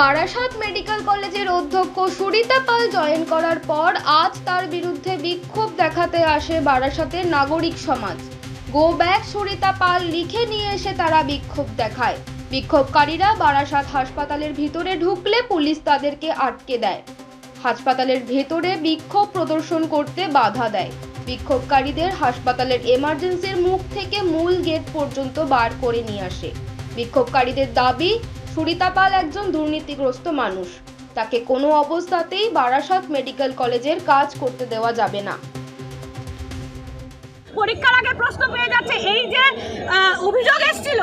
Barasat medical কলেজের অধ্যক্ষ সুরিতা পাল join করার পর আজ তার বিরুদ্ধে বিক্ষোভ দেখাতে আসে বারাসাতের নাগরিক সমাজ। গো ব্যাক সুরিতা পাল লিখে নিয়ে এসে তারা বিক্ষোভ দেখায়। বিক্ষোভকারীরা বারাসাত হাসপাতালের ভিতরে ঢুকলে পুলিশ তাদেরকে আটকে দেয়। হাসপাতালের ভেতরে বিক্ষোভ প্রদর্শন করতে বাধা দেয়। বিক্ষোভকারীদের হাসপাতালের এমার্জেন্সির মুখ থেকে মূল গেট পর্যন্ত বার করে নিয়ে আসে। বিক্ষোভকারীদের দাবি সুরিতা পাল একজন দুর্নীতিগ্রস্ত মানুষ। তাকে কোনো অবস্থাতেই বারাসাত মেডিকেল কলেজের কাজ করতে দেওয়া যাবে না। পরীক্ষার আগে প্রশ্ন পেয়ে যাচ্ছে, এই যে অভিযোগ এসেছিল,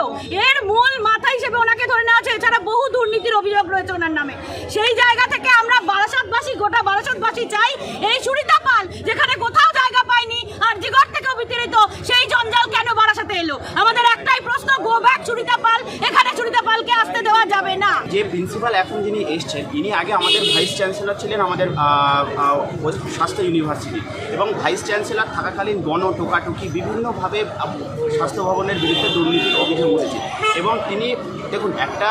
এর মূল মাথা হিসেবে ওনাকে ধরে নেওয়া হয়েছে। এছাড়া বহু দুর্নীতির অভিযোগ রয়েছে ওনার নামে। সেই জায়গা থেকে আমরা বারাসাতবাসী গোটা বারাসাতবাসী চাই এই সুরিতা পাল যেখানে কোথাও জায়গা পায়নি আর জিগর থেকেও বিতাড়িত সেই জঞ্জাল কেন বারাসাতে এলো আমাদের একটাই প্রশ্ন গো ব্যাক সুরিতা পাল এখানে সুরিতা পালকে আসতে দেওয়া যাবে না। যে প্রিন্সিপাল এখন যিনি এসছেন, ইনি আগে আমাদের ভাইস চ্যান্সেলর ছিলেন আমাদের স্বাস্থ্য ইউনিভার্সিটি এবং ভাইস চ্যান্সেলর থাকাকালীন গণ টোকাটুকি বিভিন্নভাবে স্বাস্থ্য ভবনের বিরুদ্ধে দুর্নীতির অভিযোগ উঠেছে। এবং তিনি দেখুন, একটা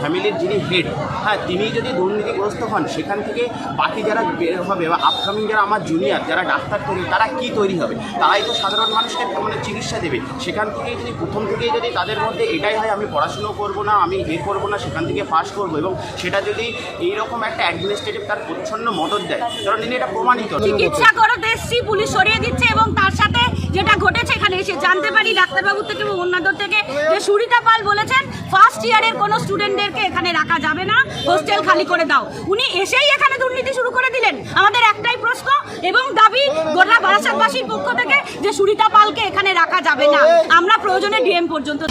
ফ্যামিলির যিনি হেড হ্যাঁ তিনি যদি দুর্নীতিগ্রস্ত হন, সেখান থেকে বাকি যারা বের হবে বা আপকামিং যারা আমার জুনিয়র যারা ডাক্তার তৈরি, তারা কি তৈরি হবে? তারাই তো সাধারণ মানুষকে মানে চিকিৎসা দেবে? সেখান থেকেই যদি, প্রথম থেকেই যদি তাদের মধ্যে এটাই হয়, আমি পড়াশুনো করব না, আমি এ করব না, সেখান থেকে পাস করব এবং সেটা যদি এইরকম একটা অ্যাডমিনিস্ট্রেটিভ তার প্রচ্ছন্ন মদত দেয় কারণ তিনি এটা প্রমাণিত। চিকিৎসা করতে এসছি পুলিশ সরিয়ে দিচ্ছে এবং তার সাথে যেটা ঘটেছে এখানে এসে জানতে পারি, ডাক্তারবাবুর থেকে এবং অন্যদের থেকে। যে সুরিতা পাল বলেছেন ফার্স্ট ইয়ারের কোনো স্টুডেন্টদেরকে এখানে রাখা যাবে না হোস্টেল খালি করে দাও। উনি এসেই এখানে দুর্নীতি শুরু করে দিলেন। আমাদের একটাই প্রশ্ন এবং দাবি গোটা বারাসাতবাসীর পক্ষ থেকে যে সুরিতা পালকে এখানে রাখা যাবে না। আমরা প্রয়োজনে ডিএম পর্যন্ত